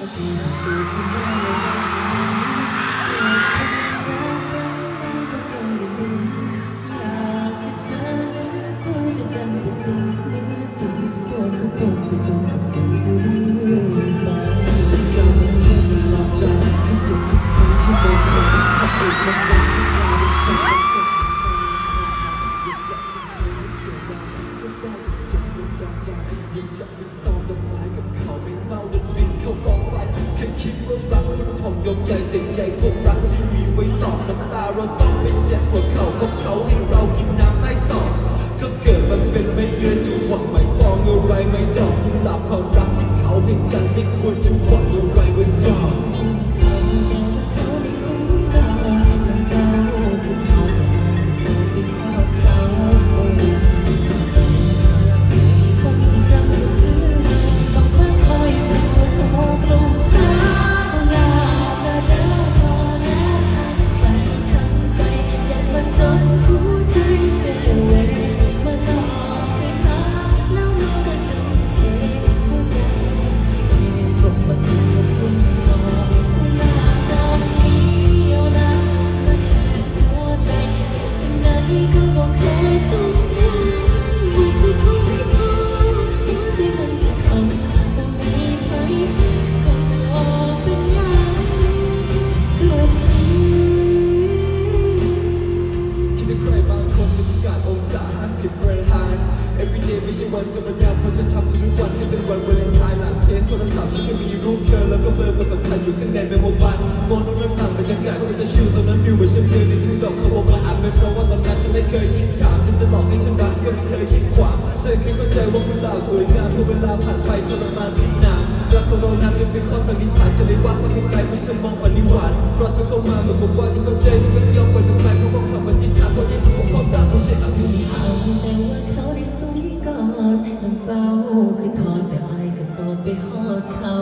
我不能 you 对 คิดว่ารักที่ผมยกใหญ่แต่ใหญ่พวกรักที่มีไว้หลอกน้ำตาเราต้องไปเช็ดหัวเข่าพบเขาให้เรากินน้ำใต้ศอกก็เกิดมันเป็นไม่เลือนจะหวังไม่ปองอะไรไม่ดอกกุหลาบความรักที่เขาให้กันไม่ควรจะหวัง นจะมายามเพราะจะทำทุกวันให้เป็นวันวาเลนไทน์หลังเคสโทรศัพท์ฉันก็มีรูปเธอแล้วก็เบอร์มาสัมพันธ์อยู่ข้างในเมโมบันมองน้องนั่งต่ำบรรยากาศก็จะชิลตอนนั้นฟิลเหมือนฉันเดินในทุ่งดอกเขาบอกมาอาจเป็นเพราะว่าตอนนั้นฉันไม่เคยคิดถามฉันจะหลอกให้ฉันรักก็ไม่เคยคิดขวางฉันแค่เข้าใจว่าคุณดาวสวยงามพอเวลาผ่านไปทระมานพิษนานรักของเรานั้นเป็นเพียงข้อสันนิษฐานฉันเลยว่าเขาเพียงไกลเพราะฉันมองฝันนิวานเพราะเธอเข้ามาเหมือนกับว่าที่เข้าใจฉัน ไปหอดเขา